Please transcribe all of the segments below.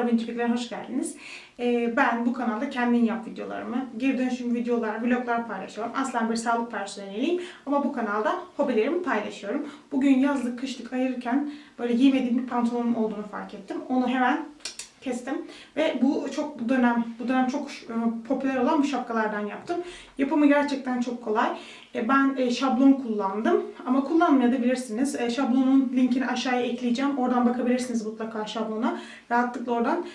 Serap'ın Çiftliklerine hoş geldiniz. Ee, ben bu kanalda kendin yap videolarımı, geri dönüşüm videolar, vloglar paylaşıyorum. Aslen bir sağlık personeliyim ama bu kanalda hobilerimi paylaşıyorum. Bugün yazlık kışlık ayırırken böyle giymediğim bir pantolonum olduğunu fark ettim. Onu hemen kestim ve bu çok bu dönem bu dönem çok e, popüler olan bu şapkalardan yaptım. Yapımı gerçekten çok kolay. E, ben e, şablon kullandım ama kullanmayabilirsiniz. Şablonun linkini aşağıya ekleyeceğim. Oradan bakabilirsiniz mutlaka şablona. Rahatlıkla oradan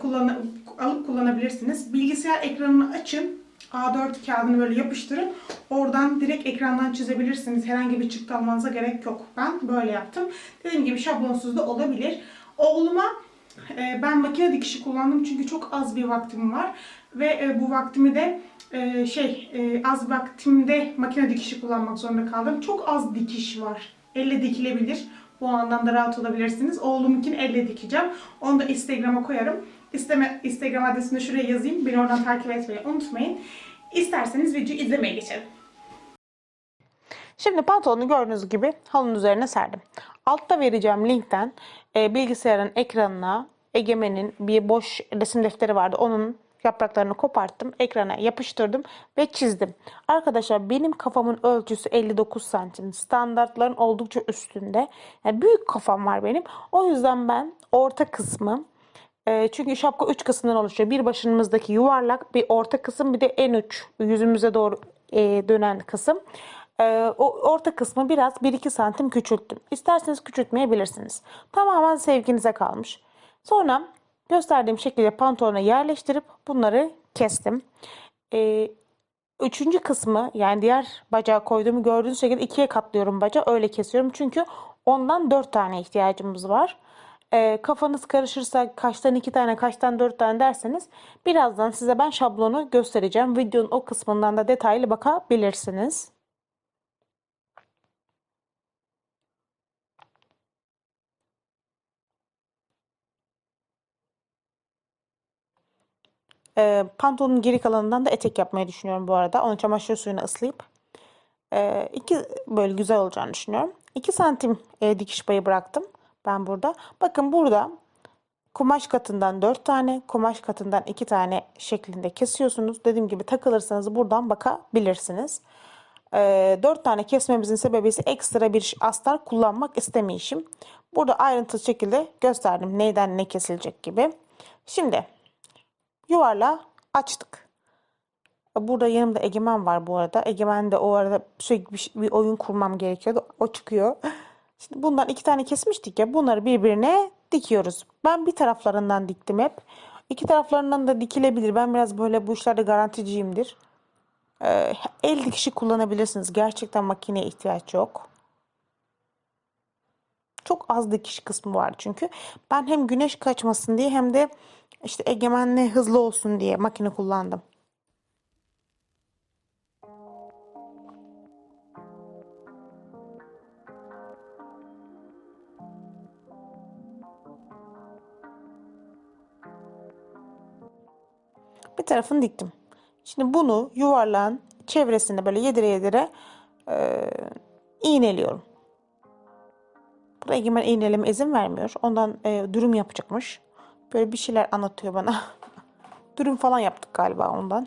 kullan alıp kullanabilirsiniz. Bilgisayar ekranını açın. A4 kağıdını böyle yapıştırın. Oradan direkt ekrandan çizebilirsiniz. Herhangi bir çıktı almanıza gerek yok. Ben böyle yaptım. Dediğim gibi şablonsuz da olabilir. Oğluma ben makine dikişi kullandım çünkü çok az bir vaktim var ve e, bu vaktimi de e, şey e, az vaktimde makine dikişi kullanmak zorunda kaldım. Çok az dikiş var. Elle dikilebilir. Bu anlamda rahat olabilirsiniz. Oğlumunkini elle dikeceğim. Onu da Instagram'a koyarım. İsteme, Instagram adresini şuraya yazayım. Beni oradan takip etmeyi unutmayın. İsterseniz videoyu izlemeye geçelim. Şimdi pantolonu gördüğünüz gibi halının üzerine serdim. Altta vereceğim linkten e, bilgisayarın ekranına Egemen'in bir boş resim defteri vardı. Onun yapraklarını koparttım. Ekrana yapıştırdım ve çizdim. Arkadaşlar benim kafamın ölçüsü 59 santim. Standartların oldukça üstünde. Yani büyük kafam var benim. O yüzden ben orta kısmı e, çünkü şapka 3 kısımdan oluşuyor. Bir başımızdaki yuvarlak, bir orta kısım, bir de en uç yüzümüze doğru e, dönen kısım. E, o orta kısmı biraz 1-2 santim küçülttüm. İsterseniz küçültmeyebilirsiniz. Tamamen sevginize kalmış. Sonra gösterdiğim şekilde pantolona yerleştirip bunları kestim. E, Üçüncü kısmı yani diğer bacağı koyduğumu gördüğünüz şekilde ikiye katlıyorum bacağı. Öyle kesiyorum. Çünkü ondan dört tane ihtiyacımız var. Ee, kafanız karışırsa kaçtan iki tane kaçtan dört tane derseniz birazdan size ben şablonu göstereceğim. Videonun o kısmından da detaylı bakabilirsiniz. Ee, pantolonun geri kalanından da etek yapmayı düşünüyorum bu arada. Onu çamaşır suyuna ıslayıp e, iki böyle güzel olacağını düşünüyorum. 2 santim e, dikiş payı bıraktım ben burada. Bakın burada kumaş katından 4 tane, kumaş katından 2 tane şeklinde kesiyorsunuz. Dediğim gibi takılırsanız buradan bakabilirsiniz. E, 4 tane kesmemizin sebebi ise ekstra bir astar kullanmak istemeyişim. Burada ayrıntılı şekilde gösterdim neyden ne kesilecek gibi. Şimdi yuvarla açtık. Burada yanımda Egemen var bu arada. Egemen de o arada sürekli bir, bir oyun kurmam gerekiyordu. O çıkıyor. Şimdi bundan iki tane kesmiştik ya. Bunları birbirine dikiyoruz. Ben bir taraflarından diktim hep. İki taraflarından da dikilebilir. Ben biraz böyle bu işlerde garanticiyimdir. Ee, el dikişi kullanabilirsiniz. Gerçekten makineye ihtiyaç yok. Çok az dikiş kısmı var çünkü. Ben hem güneş kaçmasın diye hem de işte egemenle hızlı olsun diye makine kullandım. Bir tarafını diktim. Şimdi bunu yuvarlağın çevresinde böyle yedire yedire e, iğneliyorum. Burada Egemen iğneleme izin vermiyor. Ondan e, dürüm yapacakmış. Böyle bir şeyler anlatıyor bana. dürüm falan yaptık galiba ondan.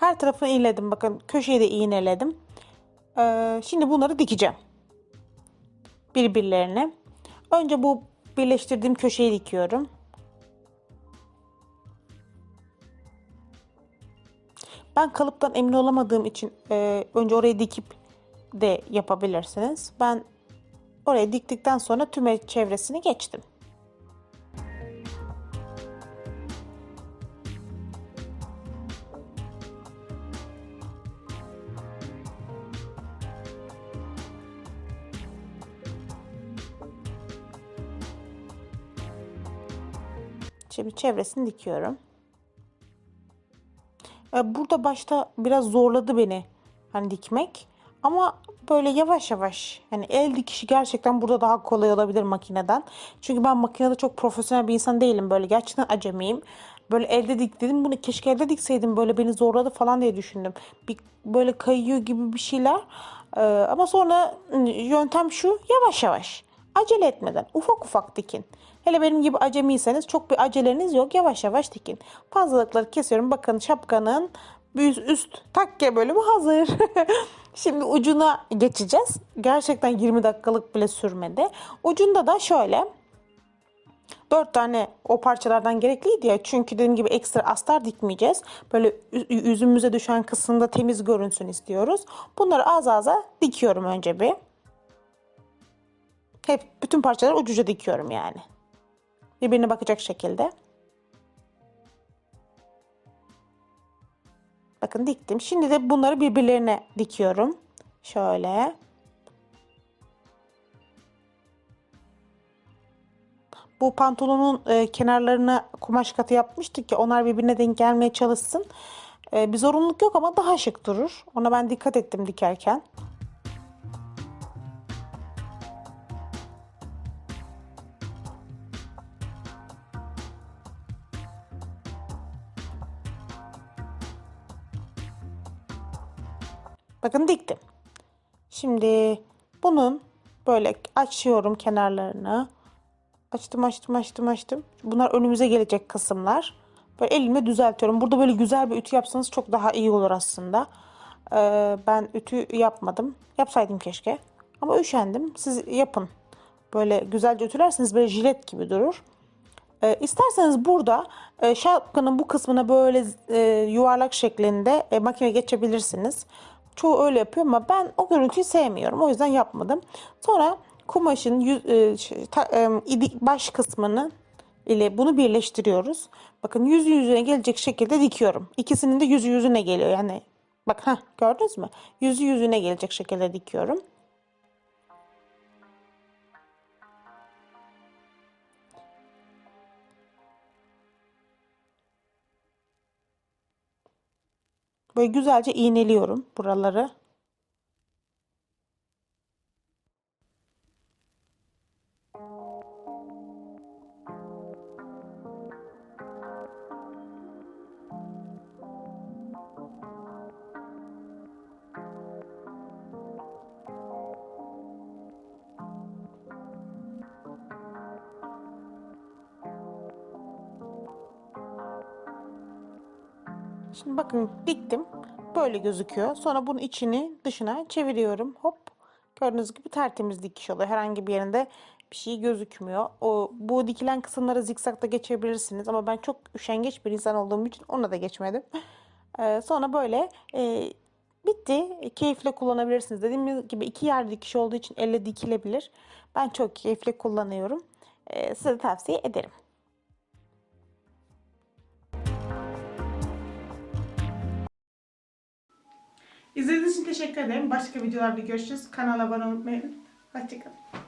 Her tarafını iğneledim. Bakın köşeyi de iğneledim. Ee, şimdi bunları dikeceğim. Birbirlerine. Önce bu birleştirdiğim köşeyi dikiyorum. Ben kalıptan emin olamadığım için e, önce orayı dikip de yapabilirsiniz. Ben oraya diktikten sonra tüm çevresini geçtim. Şimdi çevresini dikiyorum. E, burada başta biraz zorladı beni hani dikmek. Ama böyle yavaş yavaş hani el dikişi gerçekten burada daha kolay olabilir makineden. Çünkü ben makinede çok profesyonel bir insan değilim. Böyle gerçekten acemiyim. Böyle elde dik dedim bunu keşke elde dikseydim böyle beni zorladı falan diye düşündüm. Bir böyle kayıyor gibi bir şeyler. Ee, ama sonra yöntem şu yavaş yavaş. Acele etmeden ufak ufak dikin. Hele benim gibi acemiyseniz çok bir aceleniz yok. Yavaş yavaş dikin. Fazlalıkları kesiyorum. Bakın şapkanın üst, takke bölümü hazır. Şimdi ucuna geçeceğiz. Gerçekten 20 dakikalık bile sürmedi. Ucunda da şöyle Dört tane o parçalardan gerekliydi ya. Çünkü dediğim gibi ekstra astar dikmeyeceğiz. Böyle yüzümüze düşen kısımda temiz görünsün istiyoruz. Bunları az aza dikiyorum önce bir. Hep bütün parçaları ucuca dikiyorum yani. Birbirine bakacak şekilde. Bakın diktim. Şimdi de bunları birbirlerine dikiyorum. Şöyle. Bu pantolonun e, kenarlarına kumaş katı yapmıştık ki onlar birbirine denk gelmeye çalışsın. E, bir zorunluluk yok ama daha şık durur. Ona ben dikkat ettim dikerken. Bakın diktim. Şimdi bunun böyle açıyorum kenarlarını. Açtım açtım açtım açtım. Bunlar önümüze gelecek kısımlar. Böyle elimle düzeltiyorum. Burada böyle güzel bir ütü yapsanız çok daha iyi olur aslında. Ee, ben ütü yapmadım. Yapsaydım keşke. Ama üşendim. Siz yapın. Böyle güzelce ütülerseniz böyle jilet gibi durur. Ee, isterseniz burada e, şapkanın bu kısmına böyle e, yuvarlak şeklinde e, makine geçebilirsiniz. Çoğu öyle yapıyor ama ben o görüntüyü sevmiyorum. O yüzden yapmadım. Sonra kumaşın yüz, e, şey, ta- e, baş kısmını ile bunu birleştiriyoruz. Bakın yüzü yüzüne gelecek şekilde dikiyorum. İkisinin de yüzü yüzüne geliyor. Yani bak ha gördünüz mü? Yüzü yüzüne gelecek şekilde dikiyorum. Böyle güzelce iğneliyorum buraları. Şimdi bakın diktim. Böyle gözüküyor. Sonra bunun içini dışına çeviriyorum. Hop. Gördüğünüz gibi tertemiz dikiş oluyor. Herhangi bir yerinde bir şey gözükmüyor. O bu dikilen kısımları zikzakta geçebilirsiniz ama ben çok üşengeç bir insan olduğum için ona da geçmedim. Ee, sonra böyle e, bitti. Keyifle kullanabilirsiniz. Dediğim gibi iki yer dikiş olduğu için elle dikilebilir. Ben çok keyifle kullanıyorum. Ee, size tavsiye ederim. İzlediğiniz için teşekkür ederim. Başka videolarda görüşürüz. Kanala abone olmayı unutmayın. Hoşçakalın.